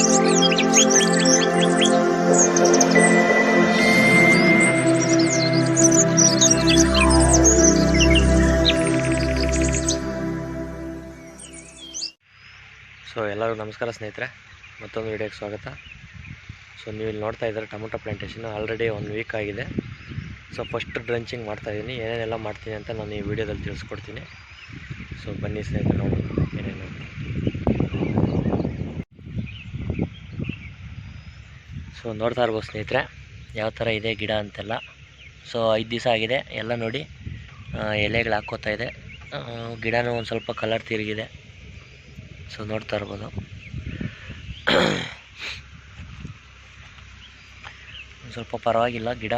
So ಎಲ್ಲರೂ ನಮಸ್ಕಾರ ಸ್ನೇಹಿತರೆ, ಮತ್ತೊಂದು ವಿಡಿಯೋಗೆ ಸ್ವಾಗತ. ಸೊ ನೀವು ಇಲ್ಲಿ ನೋಡ್ತಾ ಇದ್ದಾರೆ tomato plantation already one week ಆಗಿದೆ. ಸೊ ಫಸ್ಟ್ ಡ್ರಂಚಿಂಗ್ ಮಾಡ್ತಾಯಿದ್ದೀನಿ ಏನೇನೆಲ್ಲ ಮಾಡ್ತೀನಿ ಅಂತ ನಾನು ಈ ವಿಡಿಯೋದಲ್ಲಿ ತಿಳಿಸ್ಕೊಡ್ತೀನಿ. ಸೊ ಬನ್ನಿ ಸ್ನೇಹಿತರೆ ನೋಡೋಣ ಏನೇನು ಅಂತ. ಸೊ ನೋಡ್ತಾ ಇರ್ಬೋದು ಸ್ನೇಹಿತರೆ, ಯಾವ ಥರ ಇದೆ ಗಿಡ ಅಂತೆಲ್ಲ. ಸೊ ಐದು ದಿವಸ ಆಗಿದೆ, ಎಲ್ಲ ನೋಡಿ ಎಲೆಗಳು ಹಾಕ್ಕೋತಾ ಇದೆ. ಗಿಡನೂ ಒಂದು ಸ್ವಲ್ಪ ಕಲರ್ ತಿರುಗಿದೆ. ಸೊ ನೋಡ್ತಾ ಇರ್ಬೋದು. ಸ್ವಲ್ಪ ಪರವಾಗಿಲ್ಲ ಗಿಡ,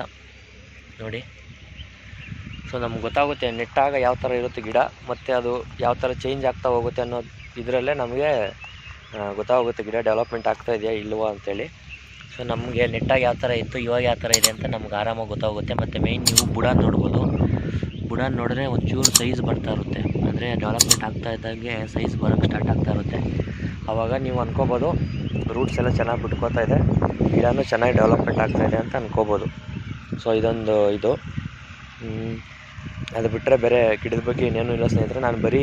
ನೋಡಿ. ಸೊ ನಮ್ಗೆ ಗೊತ್ತಾಗುತ್ತೆ ನೆಟ್ಟಾಗ ಯಾವ ಥರ ಇರುತ್ತೆ ಗಿಡ, ಮತ್ತು ಅದು ಯಾವ ಥರ ಚೇಂಜ್ ಆಗ್ತಾ ಹೋಗುತ್ತೆ ಅನ್ನೋ ಇದರಲ್ಲೇ ನಮಗೆ ಗೊತ್ತಾಗುತ್ತೆ ಗಿಡ ಡೆವಲಪ್ಮೆಂಟ್ ಆಗ್ತಾ ಇದೆಯಾ ಇಲ್ವಾ ಅಂತೇಳಿ. ಸೊ ನಮಗೆ ನೆಟ್ಟಾಗಿ ಯಾವ ಥರ ಇತ್ತು, ಇವಾಗ ಯಾವ ಥರ ಇದೆ ಅಂತ ನಮ್ಗೆ ಆರಾಮಾಗಿ ಗೊತ್ತಾಗುತ್ತೆ ಮತ್ತು ಮೇಯ್ನ್ ನೀವು ಬುಡ ನೋಡ್ಬೋದು. ಬುಡ ನೋಡಿದ್ರೆ ಒಂಚೂರು ಸೈಜ್ ಬರ್ತಾ ಇರುತ್ತೆ. ಅಂದರೆ ಡೆವಲಪ್ಮೆಂಟ್ ಆಗ್ತಾ ಇದ್ದಂಗೆ ಸೈಜ್ ಬರೋಕ್ಕೆ ಸ್ಟಾರ್ಟ್ ಆಗ್ತಾ ಇರುತ್ತೆ. ಆವಾಗ ನೀವು ಅಂದ್ಕೋಬೋದು ರೂಟ್ಸ್ ಎಲ್ಲ ಚೆನ್ನಾಗಿ ಬಿಟ್ಕೋತಾ ಇದೆ. ಗಿಡನೂ ಚೆನ್ನಾಗಿ ಡೆವಲಪ್ಮೆಂಟ್ ಆಗ್ತಾ ಇದೆ ಅಂತ ಅಂದ್ಕೋಬೋದು ಸೊ ಇದೊಂದು ಇದು. ಅದು ಬಿಟ್ಟರೆ ಬೇರೆ ಗಿಡದ ಬಗ್ಗೆ ಇನ್ನೇನು ಇಲ್ಲ ಸ್ನೇಹಿತರೆ. ನಾನು ಬರೀ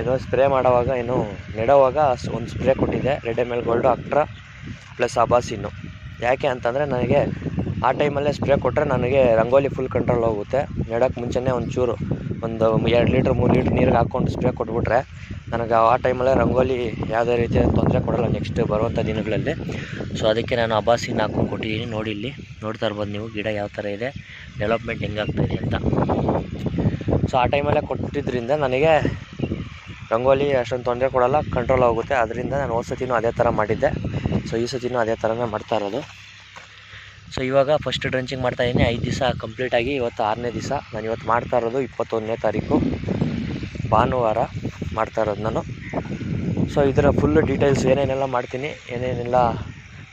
ಏನೋ ಸ್ಪ್ರೇ ಮಾಡೋವಾಗ, ಏನು ನೆಡೋವಾಗ ಒಂದು ಸ್ಪ್ರೇ ಕೊಟ್ಟಿದ್ದೆ. Red M L gold Actara plus ಅಬಾಸಿನ್ನು ಯಾಕೆ ಅಂತಂದರೆ ನನಗೆ ಆ ಟೈಮಲ್ಲೇ ಸ್ಪ್ರೇ ಕೊಟ್ಟರೆ ನನಗೆ ರಂಗೋಲಿ ಫುಲ್ ಕಂಟ್ರೋಲ್ ಹೋಗುತ್ತೆ. ನೆಡೋಕ್ಕೆ ಮುಂಚೆನೇ ಒಂಚೂರು ಒಂದು ಎರಡು ಲೀಟ್ರ್, ಮೂರು ಲೀಟ್ರ್ ನೀರಿಗೆ ಹಾಕ್ಕೊಂಡು ಸ್ಪ್ರೇ ಕೊಟ್ಬಿಟ್ರೆ ನನಗೆ ಆ ಟೈಮಲ್ಲೇ ರಂಗೋಲಿ ಯಾವುದೇ ರೀತಿಯ ತೊಂದರೆ ಕೊಡಲ್ಲ ನೆಕ್ಸ್ಟ್ ಬರುವಂಥ ದಿನಗಳಲ್ಲಿ. ಸೊ ಅದಕ್ಕೆ ನಾನು ಅಬಾಸಿನ ಹಾಕ್ಕೊಂಡು ಕೊಟ್ಟಿದ್ದೀನಿ. ನೋಡಿ ಇಲ್ಲಿ, ನೋಡ್ತಾ ಇರ್ಬೋದು ನೀವು, ಗಿಡ ಯಾವ ಥರ ಇದೆ ಡೆವಲಪ್ಮೆಂಟ್ ಹೆಂಗಾಗ್ತಾ ಇದೆ ಅಂತ. ಸೊ ಆ ಟೈಮಲ್ಲೇ ಕೊಟ್ಟಿದ್ದರಿಂದ ನನಗೆ ರಂಗೋಲಿ ಅಷ್ಟೊಂದು ತೊಂದರೆ ಕೊಡಲ್ಲ ಕಂಟ್ರೋಲ್ ಆಗುತ್ತೆ. ಅದರಿಂದ ನಾನು ಹೋದ ಸತಿನೂ ಅದೇ ಥರ ಮಾಡಿದ್ದೆ. ಸೊ ಈ ಸತಿನೂ ಅದೇ ಥರನೇ ಮಾಡ್ತಾ ಇರೋದು. ಸೊ ಇವಾಗ ಫಸ್ಟ್ ಡ್ರಂಚಿಂಗ್ ಮಾಡ್ತಾಯಿದ್ದೀನಿ ಐದು ದಿವಸ ಕಂಪ್ಲೀಟಾಗಿ ಇವತ್ತು ಆರನೇ ದಿವಸ. ನಾನು ಇವತ್ತು ಮಾಡ್ತಾ ಇರೋದು ಇಪ್ಪತ್ತೊಂದನೇ ತಾರೀಕು. ಭಾನುವಾರ ಮಾಡ್ತಾ ಇರೋದು ನಾನು. ಸೊ ಇದರ ಫುಲ್ ಡೀಟೇಲ್ಸ್ ಏನೇನೆಲ್ಲ ಮಾಡ್ತೀನಿ, ಏನೇನೆಲ್ಲ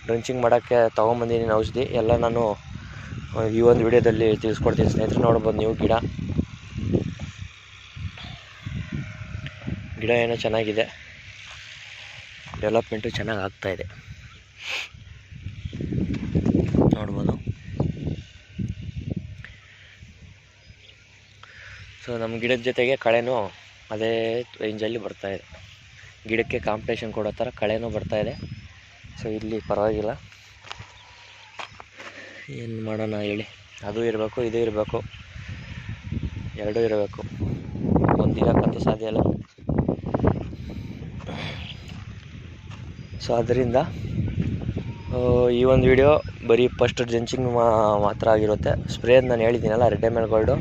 ಡ್ರಂಚಿಂಗ್ ಮಾಡೋಕ್ಕೆ ತೊಗೊಂಬಂದಿದ್ದೀನಿ ಔಷಧಿ, ಎಲ್ಲ ನಾನು ಈ ಒಂದು ವಿಡಿಯೋದಲ್ಲಿ ತಿಳಿಸ್ಕೊಡ್ತೀನಿ ಸ್ನೇಹಿತರೆ. ನೋಡ್ಬೋದು ನೀವು ಗಿಡ. ಗಿಡ ಏನೋ ಚೆನ್ನಾಗಿದೆ. ಡೆವಲಪ್ಮೆಂಟು ಚೆನ್ನಾಗಿ ಆಗ್ತಾಯಿದೆ ನೋಡ್ಬೋದು. ಸೊ ನಮ್ಮ ಗಿಡದ ಜೊತೆಗೆ ಕಳೆನೂ ಅದೇ ರೇಂಜಲ್ಲಿ ಬರ್ತಾಯಿದೆ ಗಿಡಕ್ಕೆ ಕಾಂಪಿಟೇಷನ್ ಕೊಡೋ ಥರ ಕಳೆನೂ ಬರ್ತಾಯಿದೆ ಸೊ ಇಲ್ಲಿ ಪರವಾಗಿಲ್ಲ. ಏನು ಮಾಡೋಣ ಹೇಳಿ. ಅದು ಇರಬೇಕು, ಇದು ಇರಬೇಕು. ಎರಡೂ ಇರಬೇಕು. ಒಂದು ಇರೋಕ್ಕಂತೂ ಸಾಧ್ಯ ಇಲ್ಲ. ಸೊ ಅದರಿಂದ ಈ ಒಂದು ವಿಡಿಯೋ ಬರೀ ಫಸ್ಟ್ ಜಂಚಿಂಗ್ ಮಾತ್ರ ಆಗಿರುತ್ತೆ. ಸ್ಪ್ರೇ ನಾನು ಹೇಳಿದ್ದೀನಲ್ಲ red M L gold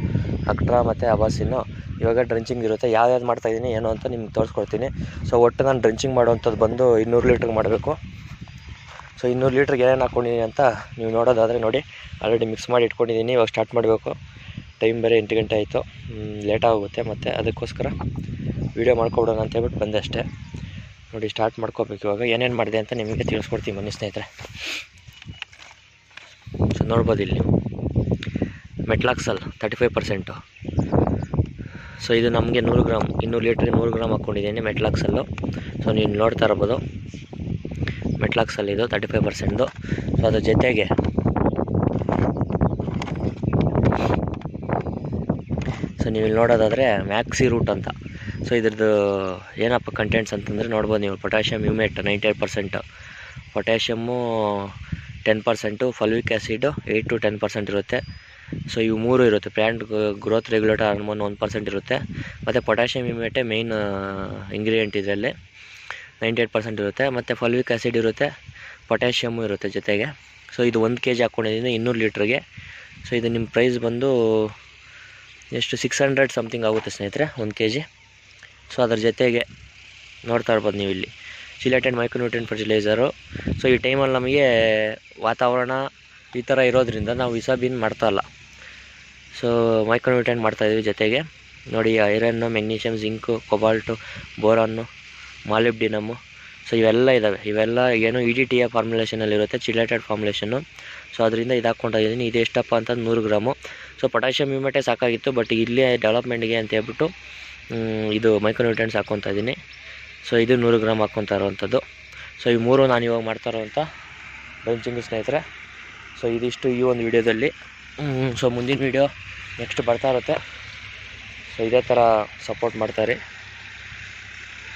Actara ಮತ್ತು ಅಬಾಸಿನ್ನು ಇವಾಗ ಡ್ರಂಚಿಂಗ್ ಇರುತ್ತೆ. ಯಾವ್ಯಾವ್ದು ಮಾಡ್ತಾಯಿದ್ದೀನಿ ಏನು ಅಂತ ನಿಮ್ಗೆ ತೋರಿಸ್ಕೊಡ್ತೀನಿ. ಸೊ ಒಟ್ಟು ನಾನು ಡ್ರಂಚಿಂಗ್ ಮಾಡುವಂಥದ್ದು ಬಂದು ಇನ್ನೂರು ಲೀಟ್ರಿಗೆ ಮಾಡಬೇಕು. ಸೊ ಇನ್ನೂರು ಲೀಟ್ರಿಗೆ ಏನೇನು ಹಾಕ್ಕೊಂಡಿದ್ದೀನಿ ಅಂತ ನೀವು ನೋಡೋದಾದರೆ ನೋಡಿ. ಆಲ್ರೆಡಿ ಮಿಕ್ಸ್ ಮಾಡಿ ಇಟ್ಕೊಂಡಿದ್ದೀನಿ ಇವಾಗ ಸ್ಟಾರ್ಟ್ ಮಾಡಬೇಕು. ಟೈಮ್ ಬೇರೆ ಎಂಟು ಗಂಟೆ ಆಯಿತು. ಲೇಟಾಗುತ್ತೆ ಮತ್ತು ಅದಕ್ಕೋಸ್ಕರ ವೀಡಿಯೋ ಮಾಡ್ಕೊಬಿಡೋಣ ಅಂತ ಹೇಳ್ಬಿಟ್ಟು ಬಂದೆ ಅಷ್ಟೇ. ನೋಡಿ ಸ್ಟಾರ್ಟ್ ಮಾಡ್ಕೋಬೇಕು ಇವಾಗ. ಏನೇನು ಮಾಡಿದೆ ಅಂತ ನಿಮಗೆ ತಿಳಿಸ್ಕೊಡ್ತೀನಿ ಬನ್ನಿ ಸ್ನೇಹಿತರೆ. ಸೊ, ನೋಡ್ಬೋದು ಇಲ್ಲಿ ನೀವು. Metalaxyl thirty five percent so, ಇದು ನಮಗೆ ನೂರು ಗ್ರಾಮ್, ಇನ್ನೂರು ಲೀಟ್ರ್ ನೂರು ಗ್ರಾಮ್ ಹಾಕ್ಕೊಂಡಿದ್ದೀನಿ ಮೆಟ್ಲಾಕ್ಸಲ್ಲು. ಸೊ ನೀವು ನೋಡ್ತಾ ಇರ್ಬೋದು. ಮೆಟ್ಲಾಕ್ಸಲ್ ಇದು ತರ್ಟಿ ಫೈವ್ ಪರ್ಸೆಂಟ್ದು ಸೊ ಅದ್ರ ಜೊತೆಗೆ ಸೊ, ನೀವು ಇಲ್ಲಿ ನೋಡೋದಾದರೆ ಮ್ಯಾಕ್ಸಿ ರೂಟ್ ಅಂತ. ಸೊ ಇದ್ರದ್ದು ಏನಪ್ಪ ಕಂಟೆಂಟ್ಸ್ ಅಂತಂದರೆ ನೋಡ್ಬೋದು ನೀವು. Potassium humate ninety eight percent potassium ten percent fulvic acid eight to ten percent ಇರುತ್ತೆ. ಸೊ ಇವು ಮೂರು ಇರುತ್ತೆ. Plant growth regulator hormone one percent ಇರುತ್ತೆ. ಮತ್ತು ಪೊಟ್ಯಾಷಿಯಮ್ ಯುಮೇಟೇ ಮೇಯ್ನ್ ಇಂಗ್ರೀಡಿಯೆಂಟ್ ಇದರಲ್ಲಿ ನೈಂಟಿ ಏಟ್ ಪರ್ಸೆಂಟ್ ಇರುತ್ತೆ. ಮತ್ತು ಫಲ್ವಿಕ್ ಆ್ಯಸಿಡ್ ಇರುತ್ತೆ. ಪೊಟ್ಯಾಷಿಯಮ್ಮು ಇರುತ್ತೆ ಜೊತೆಗೆ. ಸೊ ಇದು ಒಂದು ಕೆ ಜಿ ಹಾಕ್ಕೊಂಡಿದ್ದೀನಿ ಇನ್ನೂರು ಲೀಟ್ರಿಗೆ. ಸೊ ಇದು ನಿಮ್ಮ ಪ್ರೈಸ್ ಬಂದು ಎಷ್ಟು ಸಿಕ್ಸ್ ಹಂಡ್ರೆಡ್ ಸಮಥಿಂಗ್ ಆಗುತ್ತೆ ಸ್ನೇಹಿತರೆ, ಒಂದು ಕೆ ಜಿ ಸೊ ಅದ್ರ ಜೊತೆಗೆ ನೋಡ್ತಾ ಇರ್ಬೋದು ನೀವು ಇಲ್ಲಿ. ಸಿಲೆಟೆಡ್ ಮೈಕ್ರೋನ್ಯೂಟ್ರಿಯನ್ ಫರ್ಟಿಲೈಸರು ಸೊ ಈ ಟೈಮಲ್ಲಿ ನಮಗೆ ವಾತಾವರಣ ಈ ಥರ ಇರೋದ್ರಿಂದ ನಾವು ಇಸಾಬಿನ್ ಮಾಡ್ತಾ ಇಲ್ಲ. ಸೊ ಮೈಕ್ರೋನ್ಯೂಟ್ರಿಯನ್ ಮಾಡ್ತಾಯಿದ್ವಿ ಜೊತೆಗೆ. ನೋಡಿ iron magnesium zinc cobalt boron molybdenum so ಇವೆಲ್ಲ ಇದ್ದಾವೆ ಇವೆಲ್ಲ ಏನು ಇ ಡಿ ಟಿ ಎ ಫಾರ್ಮುಲೇಷನಲ್ಲಿರುತ್ತೆ ಚಿಲೇಟೆಡ್ ಫಾರ್ಮುಲೇಷನ್ನು ಸೊ ಅದರಿಂದ ಇದು ಹಾಕ್ಕೊಂಡಿದ್ದೀನಿ ಇದು ಎಷ್ಟಪ್ಪ ಅಂತ ನೂರು ಗ್ರಾಮು. ಸೊ ಪೊಟ್ಯಾಷಿಯಮ್ ಯುಮೆಟೇ ಸಾಕಾಗಿತ್ತು ಬಟ್ ಇಲ್ಲಿ ಡೆವಲಪ್ಮೆಂಟ್ಗೆ ಅಂತ ಹೇಳ್ಬಿಟ್ಟು ಇದು ಮೈಕ್ರೋನ್ಯೂಟ್ರೆಂಟ್ಸ್ ಹಾಕ್ಕೊತಾ ಇದ್ದೀನಿ. ಸೊ ಇದು ನೂರು ಗ್ರಾಮ್ ಹಾಕ್ಕೊತಾ ಇರೋವಂಥದ್ದು. ಸೊ ಈ ಮೂರು ನಾನು ಇವಾಗ ಮಾಡ್ತಾ ಇರೋವಂಥ ಬೆಂಚಿಂಗ್ ಸ್ನೇಹಿತರೆ. ಸೊ ಇದಿಷ್ಟು ಈ ಒಂದು ವಿಡಿಯೋದಲ್ಲಿ. ಸೊ ಮುಂದಿನ ವಿಡಿಯೋ ನೆಕ್ಸ್ಟ್ ಬರ್ತಾ ಇರುತ್ತೆ. ಸೊ ಇದೇ ಥರ ಸಪೋರ್ಟ್ ಮಾಡ್ತಾರೆ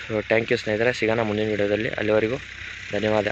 ಸೊ ಥ್ಯಾಂಕ್ ಯು ಸ್ನೇಹಿತರೆ. ಸಿಗೋಣ ಮುಂದಿನ ವಿಡಿಯೋದಲ್ಲಿ. ಅಲ್ಲಿವರೆಗೂ ಧನ್ಯವಾದ.